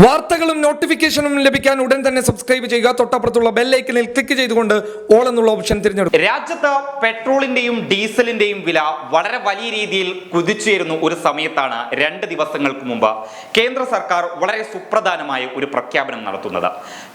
വാർത്തകളും നോട്ടിഫിക്കേഷനും ലഭിക്കാൻ ഉടൻ തന്നെ സബ്സ്ക്രൈബ് ചെയ്യുക. തൊട്ടപ്പുറത്തുള്ള ബെല്ലൈക്കനിൽ ക്ലിക്ക് ചെയ്തുകൊണ്ട് ഓൾ എന്നുള്ള ഓപ്ഷൻ തിരഞ്ഞെടുക്കും രാജ്യത്ത് പെട്രോളിന്റെയും ഡീസലിന്റെയും വില വളരെ വലിയ രീതിയിൽ കുതിച്ചുയരുന്നു ഒരു സമയത്താണ് രണ്ട് ദിവസങ്ങൾക്ക് മുമ്പ് കേന്ദ്ര സർക്കാർ വളരെ സുപ്രധാനമായ ഒരു പ്രഖ്യാപനം നടത്തുന്നത്.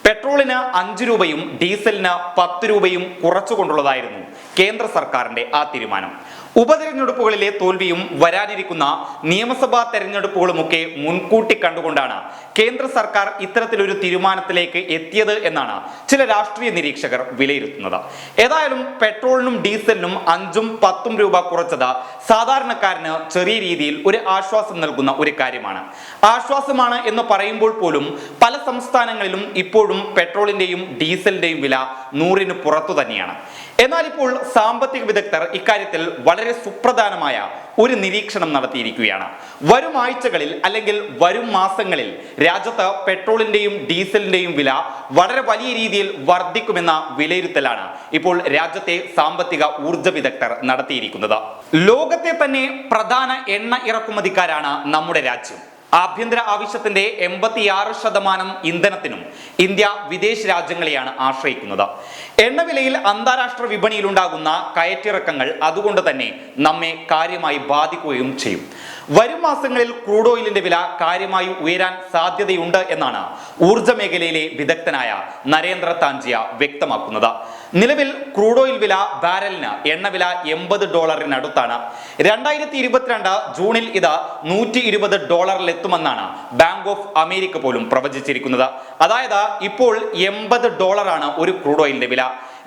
പെട്രോളിന് അഞ്ച് രൂപയും ഡീസലിന് പത്ത് രൂപയും കുറച്ചുകൊണ്ടുള്ളതായിരുന്നു കേന്ദ്ര സർക്കാരിന്റെ ആ തീരുമാനം. ഉപതെരഞ്ഞെടുപ്പുകളിലെ തോൽവിയും വരാനിരിക്കുന്ന നിയമസഭാ തെരഞ്ഞെടുപ്പുകളുമൊക്കെ മുൻകൂട്ടി കണ്ടുകൊണ്ടാണ് കേന്ദ്ര സർക്കാർ ഇത്തരത്തിലൊരു തീരുമാനത്തിലേക്ക് എത്തിയത് എന്നാണ് ചില രാഷ്ട്രീയ നിരീക്ഷകർ വിലയിരുത്തുന്നത്. ഏതായാലും പെട്രോളിനും ഡീസലിനും അഞ്ചും പത്തും രൂപ കുറച്ചത് സാധാരണക്കാരന് ചെറിയ രീതിയിൽ ഒരു ആശ്വാസം നൽകുന്ന ഒരു കാര്യമാണ്. ആശ്വാസമാണ് എന്ന് പറയുമ്പോൾ പോലും പല സംസ്ഥാനങ്ങളിലും ഇപ്പോഴും പെട്രോളിന്റെയും ഡീസലിന്റെയും വില നൂറിന് പുറത്തു തന്നെയാണ്. എന്നാൽ ഇപ്പോൾ സാമ്പത്തിക വിദഗ്ധർ ഇക്കാര്യത്തിൽ വളരെ സുപ്രധാനമായ ഒരു നിരീക്ഷണം നടത്തിയിരിക്കുകയാണ്. വരും ആഴ്ചകളിൽ അല്ലെങ്കിൽ വരും മാസങ്ങളിൽ രാജ്യത്ത് പെട്രോളിന്റെയും ഡീസലിന്റെയും വില വളരെ വലിയ രീതിയിൽ വർദ്ധിക്കുമെന്ന വിലയിരുത്തലാണ് ഇപ്പോൾ രാജ്യത്തെ സാമ്പത്തിക ഊർജ വിദഗ്ധർ നടത്തിയിരിക്കുന്നത്. ലോകത്തെ തന്നെ പ്രധാന എണ്ണ ഇറക്കുമതിക്കാരാണ് നമ്മുടെ രാജ്യം. ആഭ്യന്തര ആവശ്യത്തിന്റെ എൺപത്തിയാറ് ശതമാനം ഇന്ധനത്തിനും ഇന്ത്യ വിദേശ രാജ്യങ്ങളെയാണ് ആശ്രയിക്കുന്നത്. എണ്ണവിലയിൽ അന്താരാഷ്ട്ര വിപണിയിൽ ഉണ്ടാകുന്ന കയറ്റിറക്കങ്ങൾ അതുകൊണ്ട് തന്നെ നമ്മെ കാര്യമായി ബാധിക്കുകയും ചെയ്യും. വരും മാസങ്ങളിൽ ക്രൂഡ് ഓയിലിന്റെ വില കാര്യമായി ഉയരാൻ സാധ്യതയുണ്ട് എന്നാണ് ഊർജ മേഖലയിലെ വിദഗ്ധനായ നരേന്ദ്ര താഞ്ചിയ വ്യക്തമാക്കുന്നത്. നിലവിൽ ക്രൂഡ് ഓയിൽ വില ബാരലിന് എണ്ണവില എൺപത് ഡോളറിനടുത്താണ്. രണ്ടായിരത്തി ഇരുപത്തിരണ്ട് ജൂണിൽ ഇത് നൂറ്റി ഇരുപത് ഡോളറിൽ എത്തുമെന്നാണ് ബാങ്ക് ഓഫ് അമേരിക്ക പോലും പ്രവചിച്ചിരിക്കുന്നത്. അതായത് ഇപ്പോൾ എൺപത് ഡോളറാണ് ഒരു ക്രൂഡ് ഓയിലിന്റെ വില.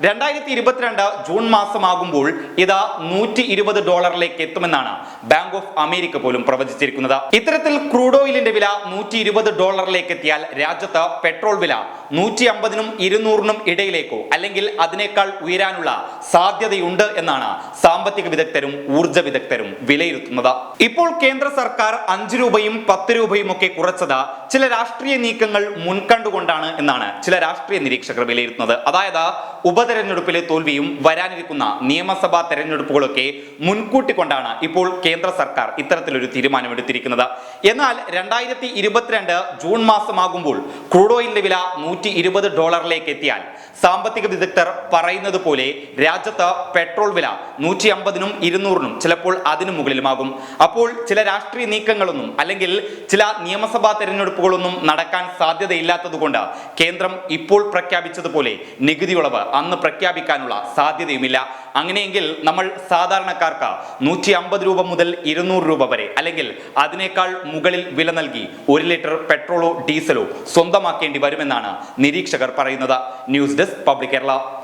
രണ്ടായിരത്തി ഇരുപത്തിരണ്ട് ജൂൺ മാസമാകുമ്പോൾ ഇത് നൂറ്റി ഇരുപത് ഡോളറിലേക്ക് എത്തുമെന്നാണ് ബാങ്ക് ഓഫ് അമേരിക്ക പോലും പ്രവചിച്ചിരിക്കുന്നത്. ഇത്തരത്തിൽ ക്രൂഡ് ഓയിലിന്റെ വില നൂറ്റി ഇരുപത് ഡോളറിലേക്ക് എത്തിയാൽ രാജ്യത്ത് പെട്രോൾ വില നൂറ്റി അമ്പതിനും ഇരുന്നൂറിനും ഇടയിലേക്കോ അല്ലെങ്കിൽ അതിനേക്കാൾ ഉയരാനുള്ള സാധ്യതയുണ്ട് എന്നാണ് സാമ്പത്തിക വിദഗ്ധരും ഊർജ വിദഗ്ധരും വിലയിരുത്തുന്നത്. ഇപ്പോൾ കേന്ദ്ര സർക്കാർ അഞ്ച് രൂപയും പത്ത് രൂപയും ഒക്കെ കുറച്ചത് ചില രാഷ്ട്രീയ നീക്കങ്ങൾ മുൻകണ്ടുകൊണ്ടാണ് എന്നാണ് ചില രാഷ്ട്രീയ നിരീക്ഷകർ വിലയിരുത്തുന്നത്. അതായത് ഉപതെരഞ്ഞെടുപ്പിലെ തോൽവിയും വരാനിരിക്കുന്ന നിയമസഭാ തെരഞ്ഞെടുപ്പുകളൊക്കെ മുൻകൂട്ടി കൊണ്ടാണ് ഇപ്പോൾ കേന്ദ്ര സർക്കാർ ഇത്തരത്തിലൊരു തീരുമാനമെടുത്തിരിക്കുന്നത്. എന്നാൽ രണ്ടായിരത്തി ഇരുപത്തിരണ്ട് ജൂൺ മാസമാകുമ്പോൾ ക്രൂഡ് ഓയിലിന്റെ വില നൂറ്റി ഇരുപത് ഡോളറിലേക്ക് എത്തിയാൽ സാമ്പത്തിക വിദഗ്ധർ പറയുന്നത് പോലെ രാജ്യത്ത് പെട്രോൾ വില നൂറ്റി അമ്പതിനും ഇരുന്നൂറിനും ചിലപ്പോൾ അതിനു മുകളിലുമാകും. അപ്പോൾ ചില രാഷ്ട്രീയ നീക്കങ്ങളൊന്നും അല്ലെങ്കിൽ ചില നിയമസഭാ തെരഞ്ഞെടുപ്പുകളൊന്നും നടക്കാൻ സാധ്യതയില്ലാത്തതുകൊണ്ട് കേന്ദ്രം ഇപ്പോൾ പ്രഖ്യാപിച്ചതുപോലെ നികുതി ഇളവ് അന്ന് പ്രഖ്യാപിക്കാനുള്ള സാധ്യതയുമില്ല. അങ്ങനെയെങ്കിൽ നമ്മൾ സാധാരണക്കാർക്ക് നൂറ്റി അമ്പത് രൂപ മുതൽ ഇരുന്നൂറ് രൂപ വരെ അല്ലെങ്കിൽ അതിനേക്കാൾ മുകളിൽ വില നൽകി ഒരു ലിറ്റർ പെട്രോളോ ഡീസലോ സ്വന്തമാക്കേണ്ടി വരുമെന്നാണ് നിരീക്ഷകർ പറയുന്നത്. News desk public Kerala.